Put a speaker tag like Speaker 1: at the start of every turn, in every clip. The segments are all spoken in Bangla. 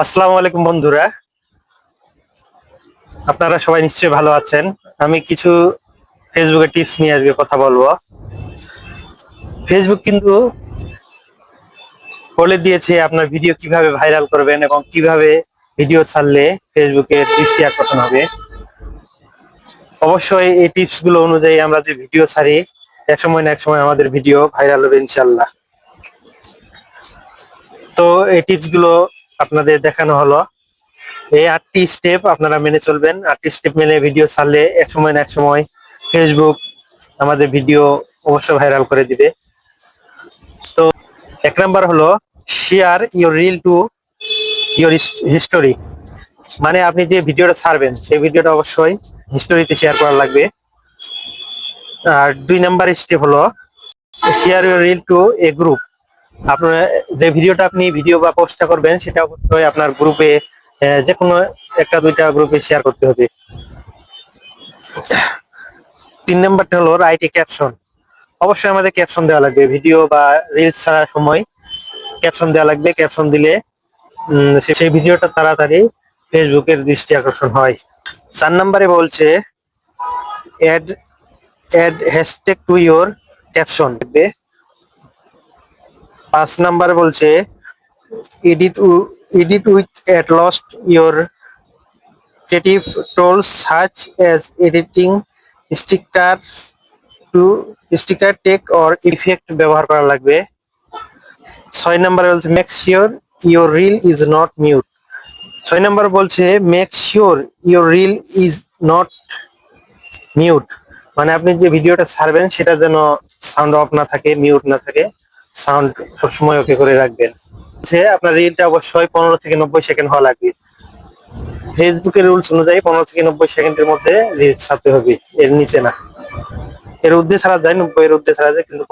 Speaker 1: আসসালামু আলাইকুম বন্ধুরা। আপনারা সবাই নিশ্চয়ই ভালো আছেন। আমি কিছু ফেসবুকের টিপস নিয়ে আজকে কথা বলব। ফেসবুক কিন্তু বলে দিয়েছে আপনার ভিডিও কীভাবে ভাইরাল করবেন এবং কীভাবে ভিডিও ছাড়লে ফেসবুকের দৃষ্টি আকর্ষণ হবে। অবশ্যই এই টিপসগুলো অনুযায়ী আমরা যে ভিডিও ছাড়ি, এক সময় না এক সময় আমাদের ভিডিও ভাইরাল হবে ইনশাল্লাহ তো এই টিপসগুলো আপনাদের দেখানো হলো। এই আটটি স্টেপ আপনারা মেনে চলবেন। আটটি স্টেপ মেনে ভিডিও ছাড়লে এক সময় না এক সময় ফেসবুক আমাদের ভিডিও অবশ্যই ভাইরাল করে দিবে। তো এক নাম্বার হলো share your reel to your history মানে আপনি যে ভিডিওটা ছাড়বেন, সেই ভিডিওটা অবশ্যই হিস্টোরিতে শেয়ার করা লাগবে। আর দুই নাম্বার স্টেপ হলো share your reel to a group আপনার যে ভিডিওটা আপনি ভিডিও বা পোস্টটা করবেন, সেটা অবশ্যই আপনার গ্রুপে যে কোনো একটা দুইটা গ্রুপে শেয়ার করতে হবে। তিন নাম্বারটা হলো রাইট এ ক্যাপশন অবশ্যই আমাদের ক্যাপশন দেওয়া লাগবে। ভিডিও বা রিলস ছাড়ার সময় ক্যাপশন দেওয়া লাগবে। ক্যাপশন দিলে সেই ভিডিওটা তাড়াতাড়ি ফেসবুকের দৃষ্টি আকর্ষণ হয়। চার নাম্বারে বলছে add add hashtag to your caption পাঁচ নাম্বার বলছে edit edit with at least your creative tools such as editing sticker to sticker take or effect ব্যবহার করা লাগবে। ছয় নাম্বার বলছে make sure your reel is not mute ছয় নাম্বার বলছে make sure your reel is not mute মানে আপনি যে ভিডিওটা ছাড়বেন, সেটা যেন সাউন্ড অফ না থাকে মিউট না থাকে। সাউন্ড সবসময় ওকে করে রাখবেন। যে আপনার রিলটা অবশ্যই পনেরো থেকে নব্বই সেকেন্ড হওয়া লাগবে। ফেসবুকের রুলস অনুযায়ী পনেরো থেকে নব্বই সেকেন্ডের মধ্যে রিল ছাড়তে হবে, এর নিচে না। এর ঊর্ধ্বে ছাড়া যায়, নব্বই এর ঊর্ধ্বে ছাড়া যায়, কিন্তু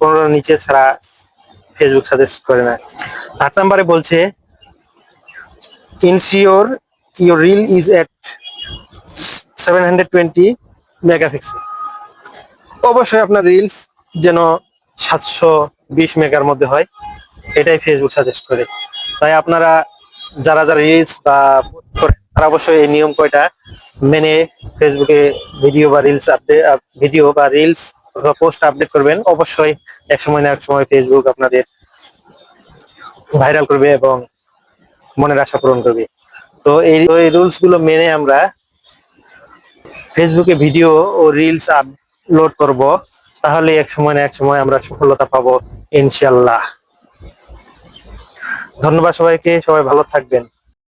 Speaker 1: পনেরো নিচে ছাড়া ফেসবুক সাজেস্ট করে না। আট নাম্বারে বলছে insure your reel is at seven hundred twenty megapixel অবশ্যই আপনার রিলস যেন সাতশো বিশ মেগার মধ্যে হয়। এটাই ফেসবুক সাজেস্ট করে। তাই আপনারা যারা যারা রিলস বা তারা অবশ্যই এই নিয়ম কয়টা মেনে ফেসবুকে ভিডিও বা রিলস আপডেট ভিডিও বা রিলস অথবা পোস্ট আপডেট করবেন। অবশ্যই এক সময় না এক সময় ফেসবুক আপনাদের ভাইরাল করবে এবং মনের আশা পূরণ করবে। তো এই এই রুলসগুলো মেনে আমরা ফেসবুকে ভিডিও ও রিলস আপলোড করব। তাহলে এক সময় না এক সময় আমরা সফলতা পাবো ইনশাল্লাহ ধন্যবাদ সবাইকে, সবাই ভালো থাকবেন।